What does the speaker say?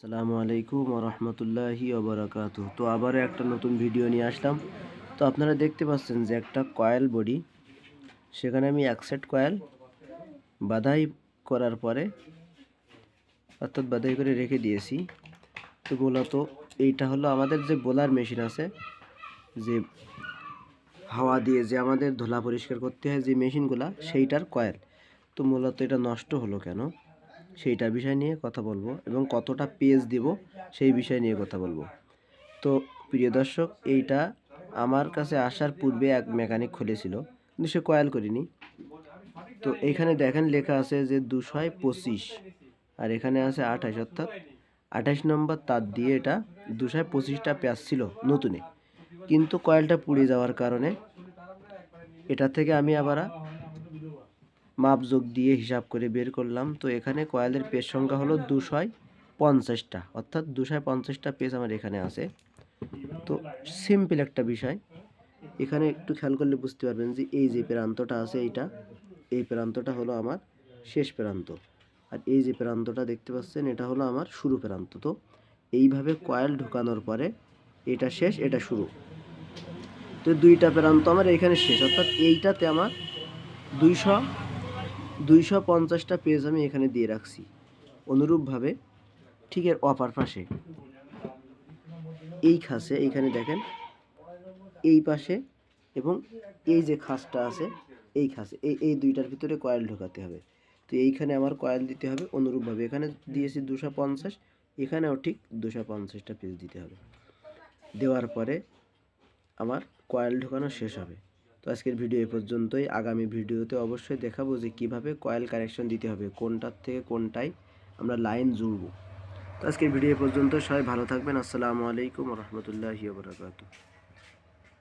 আসসালামু আলাইকুম রহমতুল্লাহি ওবরাকাত তো আবারও একটা নতুন ভিডিও নিয়ে আসলাম। তো আপনারা দেখতে পাচ্ছেন যে একটা কয়েল বডি, সেখানে আমি এক সেট কয়েল বাধাই করার পরে, অর্থাৎ বাধাই করে রেখে দিয়েছি। তো মূলত এইটা হলো আমাদের যে বোলার মেশিন আছে, যে হাওয়া দিয়ে যে আমাদের ধুলা পরিষ্কার করতে হয় যে মেশিনগুলা, সেইটার কয়েল। তো মূলত এটা নষ্ট হলো কেন? সেইটা বিষয় নিয়ে কথা বলব এবং কতটা পেজ দিব সেই বিষয় নিয়ে কথা বলব। তো প্রিয় দর্শক, এইটা আমার কাছে আসার পূর্বে এক মেকানিক খুলেছিল, কিন্তু সে কয়েল করিনি। তো এখানে দেখেন লেখা আছে যে দুশোয় পঁচিশ, আর এখানে আছে আঠাশ, অর্থাৎ আঠাশ নম্বর তার দিয়ে এটা দুশোয় পঁচিশটা পেঁয়াজ ছিল নতুনে। কিন্তু কয়েলটা পুড়ে যাওয়ার কারণে এটা থেকে আমি আবার মাপ যোগ দিয়ে হিসাব করে বের করলাম। তো এখানে কয়েলের পেজ সংখ্যা হলো দুশয় পঞ্চাশটা। অর্থাৎ দুশয় পঞ্চাশটা পেজ আমার এখানে আছে। তো সিম্পল একটা বিষয়। এখানে একটু খেয়াল করলে বুঝতে পারবেন যে এই যে প্রান্তটা আছে এইটা, এই প্রান্তটা হলো আমার শেষ প্রান্ত। আর এই যে প্রান্তটা দেখতে পাচ্ছেন, এটা হলো আমার শুরু প্রান্ত। তো এইভাবে কয়েল ঢোকানোর পরে এটা শেষ, এটা শুরু। তো দুইটা প্রান্ত আমার এখানে শেষ। অর্থাৎ এইটাতে আমার দুইশো দুইশো পঞ্চাশটা পেজ আমি এখানে দিয়ে রাখছি। অনুরূপভাবে ঠিক এর অপার পাশে। এই খাসে এইখানে দেখেন, এই পাশে এবং এই যে খাসটা আছে, এই খাসে এই এই দুইটার ভিতরে কয়েল ঢোকাতে হবে। তো এইখানে আমার কয়েল দিতে হবে অনুরূপভাবে। এখানে দিয়েছি দুশো পঞ্চাশ, এখানেও ঠিক দুশো পঞ্চাশটা পেজ দিতে হবে। দেওয়ার পরে আমার কয়েল ঢোকানো শেষ হবে। তো আজকের ভিডিও এ পর্যন্তই। আগামী ভিডিওতে অবশ্যই দেখাবো যে কীভাবে কয়েল কানেকশন দিতে হবে, কোনটার থেকে কোনটায় আমরা লাইন জুড়বো। তো আজকের ভিডিও এ পর্যন্ত সবাই ভালো থাকবেন। আসসালামু আলাইকুম রহমতুল্লাহি বারকাতু